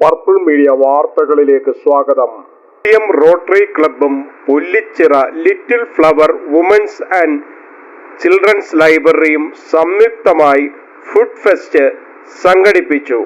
Purple media വാർത്തകളിലേക്ക് സ്വാഗതം. എം rotary ക്ലബും Pullichira little flower women's and children's ലൈബ്രറിയും സംയുക്തമായി ഫുഡ് ഫെസ്റ്റ് സംഘടിപ്പിച്ചു.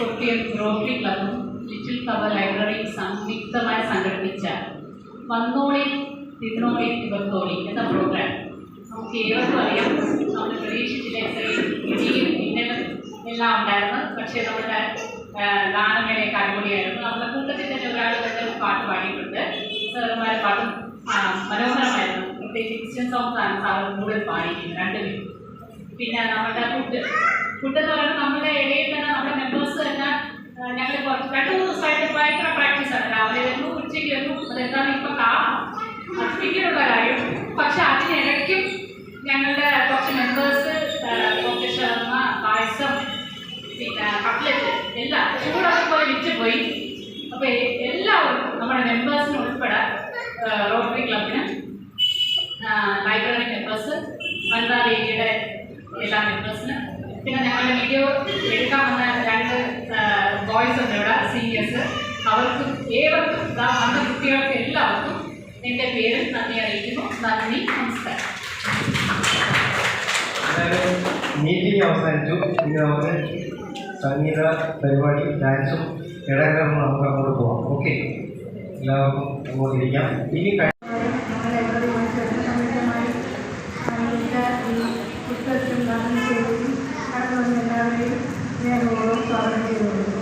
കൊട്ടിയം റോട്ടറി ക്ലബും ലിറ്റിൽ ഫ്ലവർ ലൈബ്രറിയും സംയുക്തമായി സംഘടിപ്പിച്ച വന്നോളി തിന്നോളി ഇവത്തോളി എന്ന പ്രോഗ്രാം നമുക്ക് ഏവർക്കും അറിയാം. നമ്മൾ പ്രതീക്ഷിച്ചില്ല ഇത്രയും ഇന്നലും എല്ലാം ഉണ്ടായിരുന്നു. പക്ഷേ നമ്മുടെ ഗാനമേളയൊക്കെ അടിപൊളിയായിരുന്നു. നമ്മുടെ കൂട്ടത്തിൽ തന്നെ ഒരാൾ തന്നെ പാട്ട് പാടിയിട്ടുണ്ട്. സാറുമാരെ പാട്ടും മനോഹരമായിരുന്നു. പ്രത്യേകിച്ച് ക്രിസ്ത്യൻ സോങ്സ് ആണ് സാറ് കൂടുതൽ പാടിയിരിക്കുന്നത് രണ്ടുപേരും. പിന്നെ നമ്മുടെ ഫുഡ് ഫുഡ് എന്ന് പറയുന്നത് നമ്മുടെ ഇടയിൽ തന്നെ നമ്മുടെ മെമ്പേഴ്സ് തന്നെ ഞങ്ങൾ കുറച്ച് രണ്ട് മൂന്ന് ദിവസമായിട്ട് ഭയങ്കര പ്രാക്ടീസ് ആണ്. രാവിലെ വരുന്നു ഉച്ചയ്ക്ക് വരുന്നു. അതെന്താണ് ഇപ്പം കാപ്പിക്കുള്ള കാര്യം. പക്ഷെ അതിനിടയ്ക്കും ഞങ്ങളുടെ കുറച്ച് മെമ്പേഴ്സ് കുറച്ച് ശർമ്മ പായസം പിന്നെ കട്ട്ലറ്റ് എല്ലാം ചൂടൊക്കെ പോലെ വിറ്റുപോയി അപ്പോൾ എല്ലാവരും നമ്മുടെ മെമ്പേഴ്സിന് ഉൾപ്പെടെ റോട്ടറി ക്ലബിന് ലൈബ്രറി മെമ്പേഴ്സ് വനിതാ വേദിയുടെ എല്ലാ മെമ്പേഴ്സിന് പിന്നെ ഞങ്ങളുടെ വീഡിയോ എടുക്കാൻ വന്ന രണ്ട് ബോയ്സ് ഉണ്ട് ഇവിടെ സീനിയേഴ്സ് അവർക്കും ഏവർക്കും വന്ന കുട്ടികൾക്ക് എല്ലാവർക്കും എന്റെ പേര് നന്ദി അറിയിക്കുന്നു. നന്ദി നമസ്കാരം. മീറ്റിംഗ് അവസാനിച്ചു. ഇനി നമുക്ക് സംഗീത പരിപാടി ഡാൻസും ഇടകലർന്ന് നമുക്ക് അങ്ങോട്ട് പോവാം. ഓക്കെ എല്ലാവർക്കും അങ്ങോട്ടിരിക്കാം ഇനി എല്ലാവരെയും സ്നേഹപൂർവം സ്വാഗതം ചെയ്തുകൊള്ളുന്നു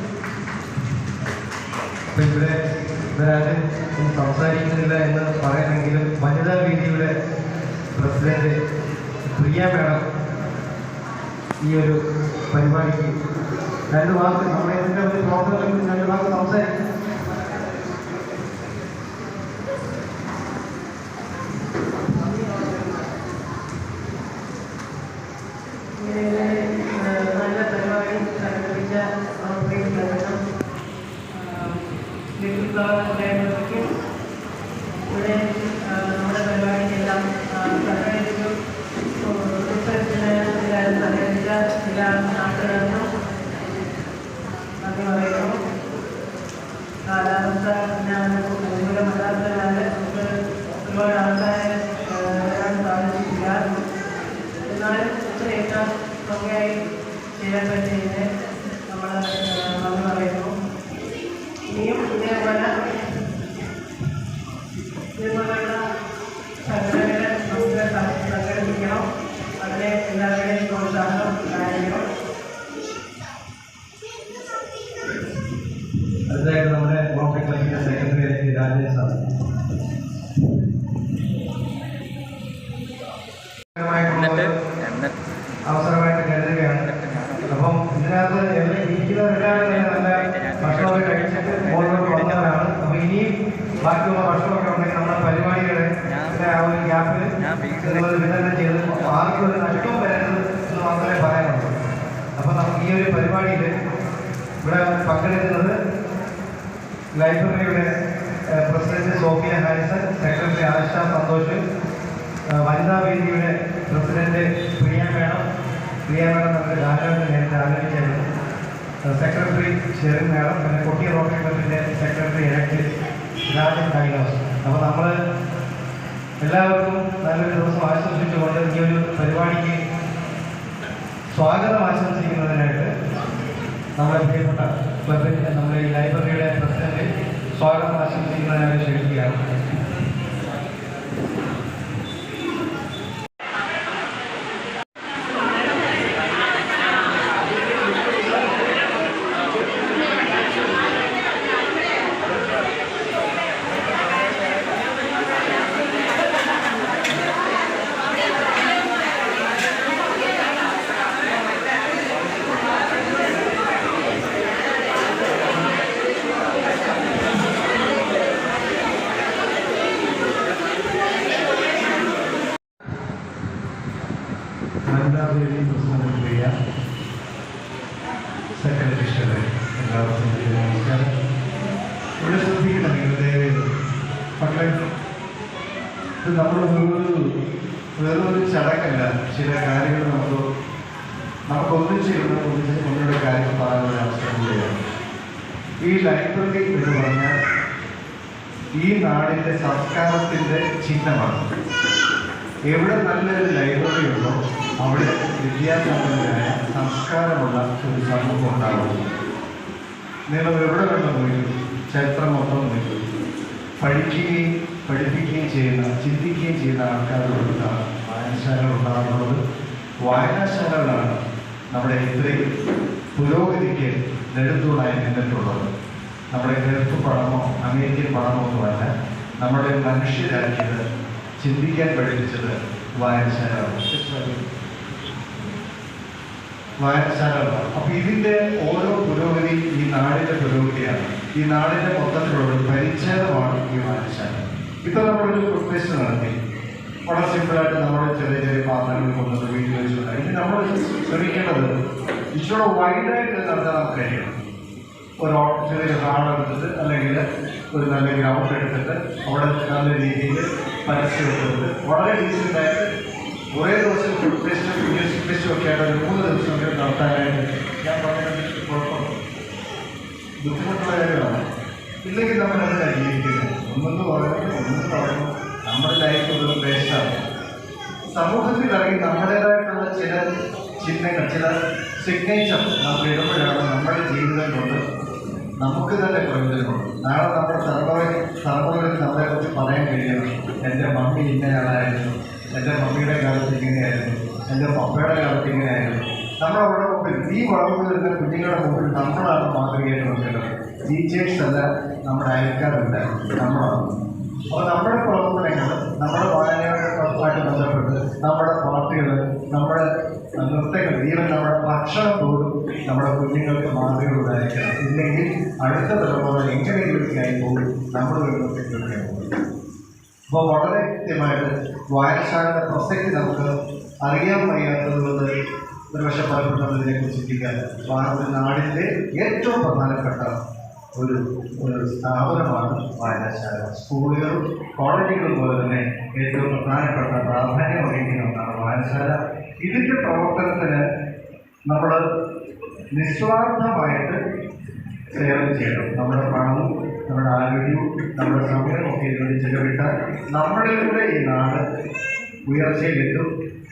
ഇവിടെ ഇവരാരും സംസാരിക്കുന്നില്ല എന്ന് പറയണമെങ്കിലും വനിതാ വേദിയുടെ പ്രസിഡന്റ് പ്രിയ മേഡം ഈ ഒരു പരിപാടിക്ക് രണ്ട് വാക്ക് സമയത്തിന്റെ ഒരു പ്രോഗ്രാമിൽ രണ്ട് വാക്ക് സംസാരിക്കും. ചേർന്ന് അത് പറയുന്നു കാലാവസ്ഥ നമുക്ക് അനുകൂലമല്ലാത്തതിനാൽ നമുക്ക് ഒരുപാട് ആൾക്കാരെ വരാൻ സാധിച്ചിട്ടില്ല എന്നാലും ഇത്രയൊക്കെ നമ്മൾ നന്ദി പറയുന്നു ഇനിയും ബാക്കിയുള്ള ഭക്ഷണമൊക്കെ ഉണ്ടെങ്കിൽ നമ്മുടെ പരിപാടികളെ ആ ഒരു ഗ്യാപ്പിൽ നിങ്ങൾ വിതരണം ചെയ്ത് ആർക്കും ഒരു നഷ്ടവും വരരുത് എന്ന് മാത്രമേ പറയാനുള്ളൂ. അപ്പൊ നമുക്ക് ഈ ഒരു പരിപാടിയിൽ ഇവിടെ പങ്കെടുക്കുന്നത് ലൈബ്രറിയുടെ president Sophia Harrison secretary Asha Santhosh വനിതാ വേദിയുടെ president Priya madam Priya madam നമ്മുടെ ധാരാളം നേരത്തെ ആലോചിച്ചായിരുന്നു സെക്രട്ടറി ഷെറിൻ മേഡം പിന്നെ കൊട്ടിയ ക്ലബിന്റെ സെക്രട്ടറി ഇലക്ട് രാജൻ കൈലാസ് അപ്പോൾ നമ്മൾ എല്ലാവർക്കും നല്ലൊരു ദിവസം ആശംസിച്ചുകൊണ്ട് ഈ ഒരു പരിപാടിക്ക് സ്വാഗതം ആശംസിക്കുന്നതിനായിട്ട് നമ്മുടെ പ്രിയപ്പെട്ട നമ്മുടെ ഈ ലൈബ്രറിയുടെ പ്രസിഡന്റ് സ്വാഗതം ആശംസിക്കുന്നതിനായിട്ട് ക്ഷണിക്കുകയാണ് വനിതാവേദി പ്രസിഡന്റ് പ്രിയ സെക്രട്ടറി ഷെറിൻ എല്ലാവർക്കും എന്റെ നമസ്കാരം ഇവിടെ ശ്രദ്ധിക്കണം നിങ്ങൾ ദയവേത് മക്കളെ ഇത് നമ്മൾ വേറൊരു ചടങ്ങല്ല ചില കാര്യങ്ങൾ നമുക്ക് നമുക്ക് ഒന്നിച്ച് ഇരുന്ന് ഒന്നിച്ച് ഒന്നിയുടെ കാര്യം പറയാനുള്ള അവസരം കൂടിയാണ്. ഈ ലൈബ്രറി എന്ന് പറഞ്ഞാൽ ഈ നാടിന്റെ സംസ്കാരത്തിന്റെ ചിഹ്നമാണ്. എവിടെ നല്ലൊരു ലൈബ്രറി ഉണ്ടോ അവിടെ വിദ്യാസമ്പന്നരായ സംസ്കാരമുള്ള ഒരു സമൂഹം ഉണ്ടാകും നിങ്ങൾ എവിടെ കണ്ടു പോയി ചരിത്രം മൊത്തം നോക്കി. പഠിക്കുകയും പഠിപ്പിക്കുകയും ചെയ്യുന്ന ചിന്തിക്കുകയും ചെയ്യുന്ന ആൾക്കാരുള്ളതാണ് വായനശാലകൾ ഉണ്ടാകുന്നത് വായനാശാലകളാണ് നമ്മുടെ ഇത്രയും പുരോഗതിക്ക് നെടുത്തൂണായി നിന്നിട്ടുള്ളത്. നമ്മുടെ ഗൾഫ് പണമോ അമേരിക്കൻ പണമോ ഒന്നുമല്ല നമ്മുടെ മനുഷ്യരാക്കിയത് ചിന്തിക്കാൻ പഠിപ്പിച്ചത് വായനശാലകളാണ്. വായനശാലകളാണ്. അപ്പൊ ഇതിന്റെ ഓരോ പുരോഗതി ഈ നാടിന്റെ പുരോഗതിയാണ്. ഈ നാടിന്റെ മൊത്തത്തിലുള്ള പരിച്ഛേദമാണ് നമ്മളൊരു പ്രിപ്പറേഷൻ നടത്തി. വളരെ സിമ്പിളായിട്ട് നമ്മുടെ ചെറിയ ചെറിയ പാത്രങ്ങൾ കൊണ്ടുവന്ന് വീട്ടിൽ വെച്ചുകൊണ്ട് ഇനി നമ്മൾ ശ്രമിക്കേണ്ടത് ഇച്ചിരി വൈഡായിട്ട് നടത്താൻ നമുക്ക് കഴിയണം. ഒരു ചെറിയൊരു ഹാൾ എടുത്തിട്ട് അല്ലെങ്കിൽ ഒരു നല്ല ഗ്രൗണ്ട് എടുത്തിട്ട് അവിടെ നല്ല രീതിയിൽ പരസ്യം എടുത്തിട്ട് വളരെ ഡീസന്റായിട്ട് കുറേ ദിവസം ഫുഡ് ഫെസ്റ്റും മ്യൂസിക് ഫെസ്റ്റും ഒക്കെ ആയിട്ട് ഒരു മൂന്ന് ദിവസം ഒക്കെ നടത്താനായിട്ട് ഞാൻ പറഞ്ഞത് കുഴപ്പമില്ല. ബുദ്ധിമുട്ടുള്ള കാര്യമാണ് ഇല്ലെങ്കിൽ നമ്മൾ അത് അംഗീകരിക്കുന്നത് ഒന്നെന്ന് പറയുന്നത് ഒന്നും പറയുന്നു നമ്മുടെ ലൈഫിലുള്ള വേസ്റ്റാണ് സമൂഹത്തിൽ ഇറങ്ങി നമ്മുടേതായിട്ടുള്ള ചില ചിഹ്നങ്ങൾ ചില സിഗ്നേച്ചർ നമ്മൾ ഇടുമ്പോഴാണ് നമ്മുടെ ജീവിതം കൊണ്ട് നമുക്ക് തന്നെ പ്രയോജനമുണ്ട് നാളെ നമ്മുടെ തലമുറ തലമുറകളിൽ നമ്മളെക്കുറിച്ച് പറയാൻ കഴിയണം. എന്റെ മമ്മി ഇന്നയാളായിരുന്നു എന്റെ മമ്മിയുടെ കാലത്ത് ഇങ്ങനെയായിരുന്നു. എന്റെ പപ്പയുടെ കാലത്ത് ഇങ്ങനെയായിരുന്നു. നമ്മളവിടെ മുമ്പിൽ ഈ വളർന്നു വരുന്ന കുഞ്ഞുങ്ങളുടെ മുമ്പിൽ നമ്മളാണ് മാതൃകയായിട്ട് നോക്കേണ്ടത് ടീച്ചേഴ്സ് അല്ല നമ്മുടെ അയൽക്കാരല്ല നമ്മളാണ്. അപ്പോൾ നമ്മുടെ പ്രവർത്തനങ്ങൾ നമ്മുടെ വായനയുമായിട്ട് ബന്ധപ്പെട്ട് നമ്മുടെ പാർട്ടികൾ നമ്മുടെ നൃത്തങ്ങൾ ഈവൻ നമ്മുടെ ഭക്ഷണം പോലും നമ്മുടെ കുഞ്ഞുങ്ങൾക്ക് മാതൃകയുള്ളതായിരിക്കണം ഇല്ലെങ്കിൽ അടുത്ത തലമുറ എങ്ങനെയെങ്കിലുമൊക്കെ ആയി പോകും നമ്മൾ വരുമ്പോഴത്തേക്കൊക്കെ പോകും. അപ്പോൾ വളരെ കൃത്യമായിട്ട് വായനശാലയുടെ പ്രസക്തി നമുക്ക് അറിയാൻ വയ്യാത്തത് കൊണ്ട് ഒരു പക്ഷെ പലപ്പോഴും അതിനെക്കുറിച്ച് ചിന്തിക്കാൻ ഭാരത നാടിന്റെ ഏറ്റവും പ്രധാനപ്പെട്ട ഒരു ഒരു സ്ഥാപനമാണ് വായനശാല. സ്കൂളുകളും കോളേജുകളും പോലെ തന്നെ ഏറ്റവും പ്രധാനപ്പെട്ട പ്രാധാന്യം വഹിക്കുന്ന ഒന്നാണ് വായനശാല. ഇതിന്റെ പ്രവർത്തനത്തിന് നമ്മൾ നിസ്വാർത്ഥമായിട്ട് സേവനം ചെയ്യണം. നമ്മുടെ പണവും നമ്മുടെ ആരോഗ്യവും നമ്മുടെ സമയവും ഒക്കെ ഇതിനുവേണ്ടി ചെലവിട്ടാൽ നമ്മളിലൂടെ ഈ നാട് ഉയർച്ചയിലെത്തും.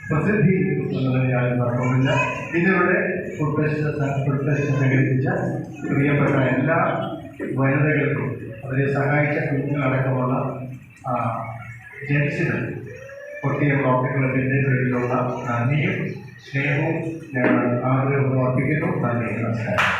പ്രസിദ്ധി എന്നതിന് യാതൊരു തർക്കമില്ല ഇതിലൂടെ ഫുഡ് ഫെസ്റ്റ് ഫുഡ് ഫെസ്റ്റ് സംഘടിപ്പിച്ച പ്രിയപ്പെട്ട എല്ലാ വനിതകൾക്കും അവരെ സഹായിച്ച കുഞ്ഞുങ്ങളടക്കമുള്ള ജെൻസിന് പൊട്ടിയ ക്ലബിന്റെ പേരിലുള്ള നന്ദിയും സ്നേഹവും ഞങ്ങൾ ആഗ്രഹവും അർപ്പിക്കുന്നു. നന്ദി നമസ്കാരം.